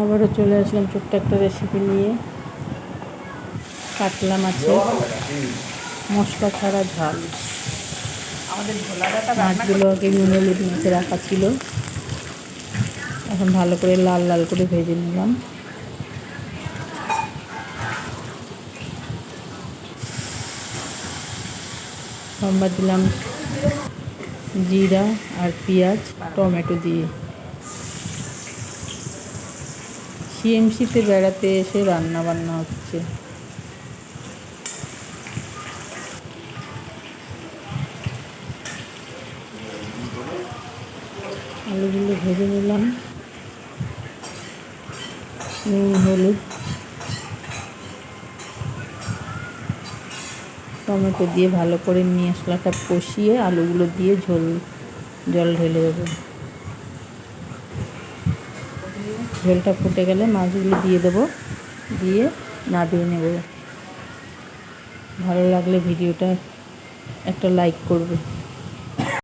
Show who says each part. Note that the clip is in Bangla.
Speaker 1: আবারও চলে আসলাম ছোট্ট একটা রেসিপি নিয়ে। কাতলা মাছের মশলা ছাড়া ঝাল। মাছগুলো আগে নুন মেখে রাখা ছিল। এখন ভালো করে লাল লাল করে ভেজে নিলাম। সম্বাদ দিলাম জিরা আর পেঁয়াজ, টমেটো দিয়ে। সিএমসিতে বেড়াতে এসে রান্না বান্না হচ্ছে। আলুগুলো ভেজে নিলাম। নুন, হলুদ, টমেটো দিয়ে ভালো করে মশলাটা কষিয়ে আলুগুলো দিয়ে ঝোল, জল ঢেলে দেবো। ঝোলটা ফুটে গেলে মাছগুলো দিয়ে দেবো। দিয়ে নাবিয়ে নেব। ভালো লাগলে ভিডিওটা একটা লাইক করবে।